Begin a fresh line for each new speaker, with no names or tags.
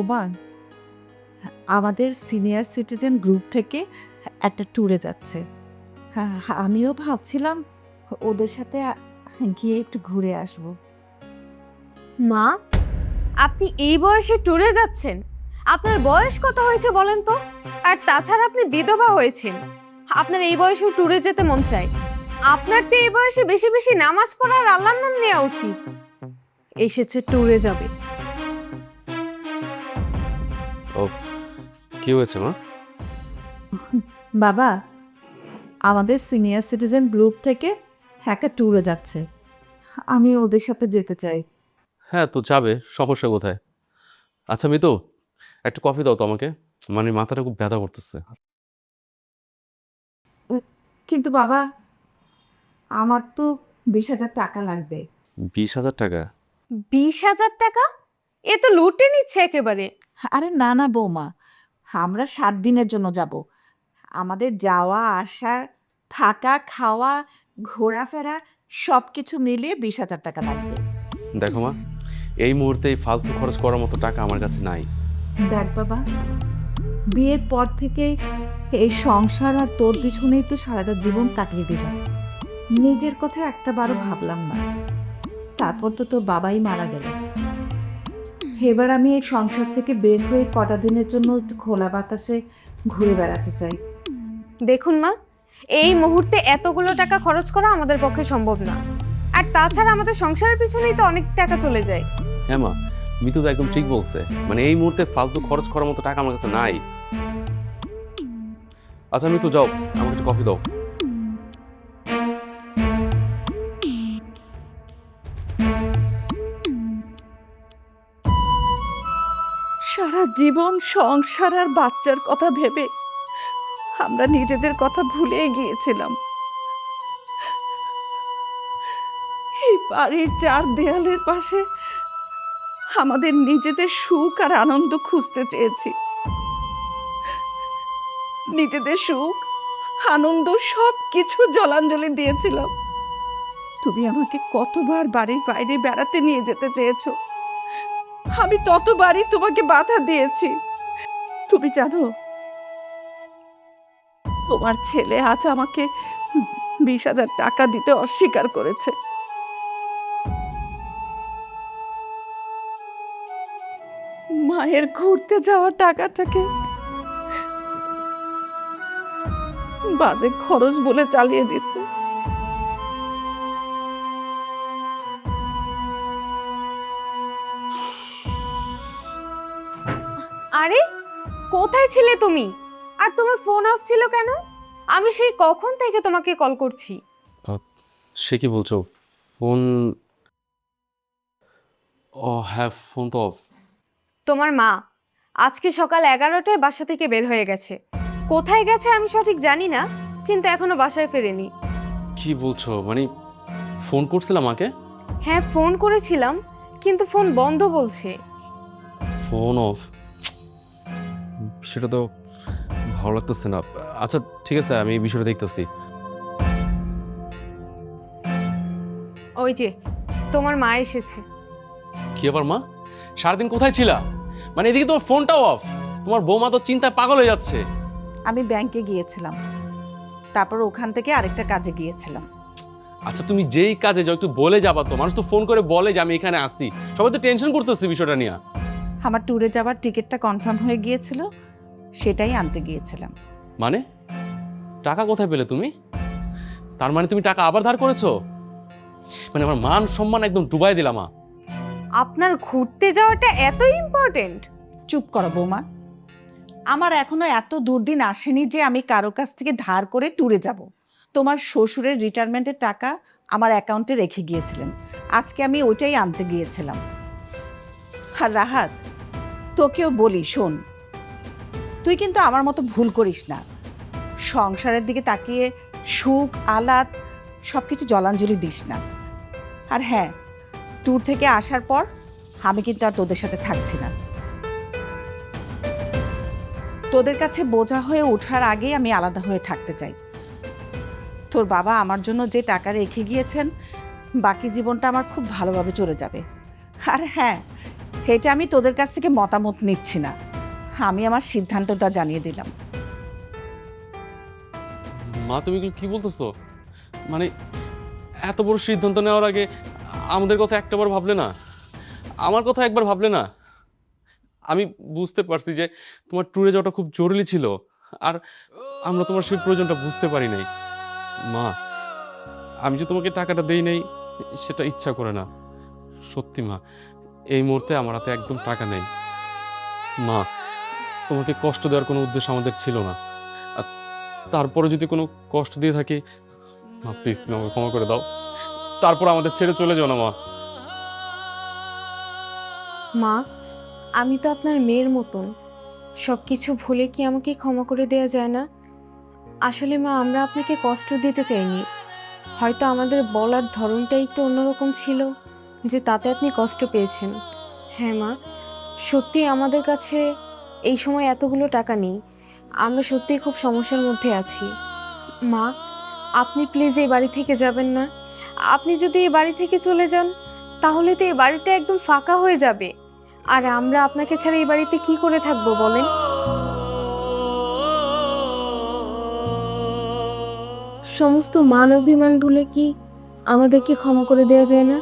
বোমান আমাদের senior citizen group থেকে একটা ট্যুরে যাচ্ছে। হ্যাঁ আমিও ভাবছিলাম ওদের সাথে গিয়ে একটু ঘুরে আসব।
মা, আপনি এই বয়সে ট্যুরে যাচ্ছেন? আপনার বয়স কত হয়েছে বলেন তো? আর তাছাড়া আপনি বিধবা হয়েছেন। আপনার এই বয়সে ট্যুরে যেতে মন চায়। আপনার তো এই বয়সে বেশি বেশি নামাজ পড়ার আল্লাহর নাম নেওয়া উচিত। এসেছে ট্যুরে যাবে।
ও কি হয়েছে মা?
বাবা আমাদের সিনিয়র সিটিজেন গ্রুপ থেকে একটা ট্যুরে যাচ্ছে। আমি ওদের সাথে যেতে চাই।
হ্যাঁ তো যাবে সমস্যা কোথায়? আচ্ছা মিতু একটু কফি দাও তো আমাকে। মানে মাথাটা খুব ব্যথা করতেছে।
কিন্তু বাবা আমার তো বিশ হাজার টাকা লাগবে।
বিশ হাজার টাকা?
বিশ হাজার টাকা? এ তো লুটে নিচ্ছে একেবারে।
আরে না না বৌমা আমরা সাত দিনের জন্য যাব। আমাদের যাওয়া আসা থাকা খাওয়া ঘোরাফেরা সব কিছু মিলিয়ে বিশ হাজার টাকা লাগবে।
দেখো মা এই মুহূর্তে এই ফালতু খরচ করার মতো টাকা আমার কাছে নাই।
দেখ বাবা বিয়ের পর থেকে এই সংসার আর তোর পিছনেই তো সারাটা জীবন কাটিয়ে দিলাম নিজের কথা একটা বারও ভাবলাম না। তারপর তো তোর বাবাই মারা গেল এবার আমি এই সংসার থেকে বের হয়ে কটা দিনের জন্য একটু খোলা বাতাসে ঘুরে বেড়াতে চাই।
দেখুন মা এই মুহূর্তে এতগুলো টাকা খরচ করা আমাদের পক্ষে সম্ভব না। আর তাছাড়া আমাদের সংসারের পিছনেই তো অনেক টাকা চলে যায়।
হ্যাঁ মা মিতু তো একদম ঠিক বলছে। মানে এই মুহূর্তে ফালতু খরচ করার মতো টাকা আমার কাছে নাই। আচ্ছা মিতু যাও আমাকে একটু কফি দাও।
সারা জীবন সংসার আর বাচ্চার কথা ভেবে আমরা নিজেদের কথা ভুলে গিয়েছিলাম। এই বাড়ির চার দেয়ালের পাশে আমাদের নিজেদের সুখ আর আনন্দ খুঁজতে চেয়েছি। নিজেদের সুখ, আনন্দ সব কিছু জলাঞ্জলি দিয়েছিলাম। তুমি আমাকে কতবার বাড়ির বাইরে বেড়াতে নিয়ে যেতে চেয়েছো? আমি ততবারই তোমাকে বাধা দিয়েছি। তুমি জানো, তোমার ছেলে আজ আমাকে বিশ হাজার টাকা দিতে অস্বীকার করেছে। মায়ের ঘুরতে যাওয়া টাকাটাকে বাজে খরচ বলে চালিয়ে দিচ্ছে।
আরে কোথায় ছিলে তুমি? আর তোমার ফোন অফ ছিল কেন? আমি সেই কখন থেকে তোমাকে কল করছি?
সে কি বলছো? ফোন ও হ্যাঁ ফোন তো off।
তোমার মা আজকে সকাল এগারোটায় বাসা থেকে বের হয়ে গেছে। কোথায় গেছে আমি সঠিক জানি না কিন্তু এখনও বাসায় ফেরেনি।
কি বলছো? মানে ফোন করছিলাম আমাকে
হ্যাঁ ফোন করেছিলাম কিন্তু ফোন বন্ধ বলছে।
ফোন অফ সেটা তো ভালো লাগতেছে না। আচ্ছা ঠিক আছে আমি এই বিষয়টা দেখতেছি।
ওই যে তোমার মা এসেছে।
কি আবার মা? সারাদিন কোথায় ছিলা? মানে এদিকে তোমার ফোনটাও অফ তোমার বৌমা তো চিন্তায় পাগল হয়ে যাচ্ছে।
আমি ব্যাংকে গিয়েছিলাম। তারপর ওখান থেকে আরেকটা কাজে গিয়েছিলাম।
আচ্ছা তুমি যেই কাজে যাও একটু বলে যাবা তো। মানুষ তো ফোন করে বলে যে আমি এখানে আসছি। সবাই তো টেনশন করতেছে বিষয়টা নিয়ে।
আমার ট্যুরে যাওয়ার টিকিটটা কনফার্ম হয়ে গিয়েছিল। সেটাই আনতে গিয়েছিলাম।
মানে? টাকা কোথায় পেলে তুমি? তার মানে তুমি টাকা আবার ধার করেছ? মানে আমার মান সম্মান একদম ডুবাই দিলাম মা।
আপনার ঘুরতে যাওয়াটা এত ইম্পর্টেন্ট
চুপ করো বৌমা। আমার এখনও এত দুর্দিন আসেনি যে আমি কারও কাছ থেকে ধার করে ট্যুরে যাব। তোমার শ্বশুরের রিটায়ারমেন্টের টাকা আমার অ্যাকাউন্টে রেখে গিয়েছিলেন। আজকে আমি ওইটাই আনতে গিয়েছিলাম। আর রাহাত তোকেও বলি শোন তুই কিন্তু আমার মতো ভুল করিস না। সংসারের দিকে তাকিয়ে সুখ, আলাদ সব কিছু জলাঞ্জলি দিস না। আর হ্যাঁ ট্যুর থেকে আসার পর আমি কিন্তু আর তোদের সাথে থাকছি না। তোদের কাছে বোঝা হয়ে ওঠার আগেই আমি আলাদা হয়ে থাকতে চাই। তোর বাবা আমার জন্য যে টাকা রেখে গিয়েছেন, বাকি জীবনটা আমার খুব ভালোভাবে চলে যাবে। আর হ্যাঁ এটা আমি তোদের কাছ থেকে মতামত নিচ্ছি না। আমি আমার সিদ্ধান্তটা জানিয়ে দিলাম।
মা, তুমি কি বলতেছো? মানে এত বড় সিদ্ধান্ত নেওয়ার আগে আমাদের কথা একটাবার ভাবলে না? আমার কথা একবার ভাবলে না? আমি বুঝতে পারছি যে তোমার ট্যুরে যাওয়াটা খুব জরুরি ছিল, আর আমরা তোমার সেই প্রয়োজনটা বুঝতে পারি নাই। মা, আমি যে তোমাকে টাকাটা দেই নাই, সেটা ইচ্ছা করে না। সত্যি মা, এই মুহূর্তে আমার হাতে একদম টাকা নেই। মা তোমাকে কষ্ট দেওয়ার কোনো উদ্দেশ্য আমাদের ছিল না। আর তারপরে যদি কোনো কষ্ট দিয়ে থাকি, মা প্লিজ তুমি আমাকে ক্ষমা করে দাও। তারপর আমাদের ছেড়ে চলে যাও না, মা।
মা, আমি তো আপনার মেয়ের মতন। সব কিছু ভুলে কি আমাকে ক্ষমা করে দেওয়া যায় না? আসলে মা, আমরা আপনাকে কষ্ট দিতে চাইনি। হয়তো আমাদের বলার ধরনটা একটু অন্যরকম ছিল, যে তাতে আপনি কষ্ট পেয়েছেন। হ্যাঁ মা সত্যি আমাদের কাছে এই সময় এতগুলো টাকা নেই। আমরা সত্যিই খুব সমস্যার মধ্যে আছি। মা, আপনি প্লিজ এই বাড়ি থেকে যাবেন না। আপনি যদি এই বাড়ি থেকে চলে যান, তাহলে তো এই বাড়িটা একদম ফাঁকা হয়ে যাবে। আর আমরা আপনাকে ছাড়া এই বাড়িতে কি করে থাকব বলেন?
সমস্ত মান অভিমান ভুলে কি আমাদেরকে ক্ষমা করে দেওয়া যায় না?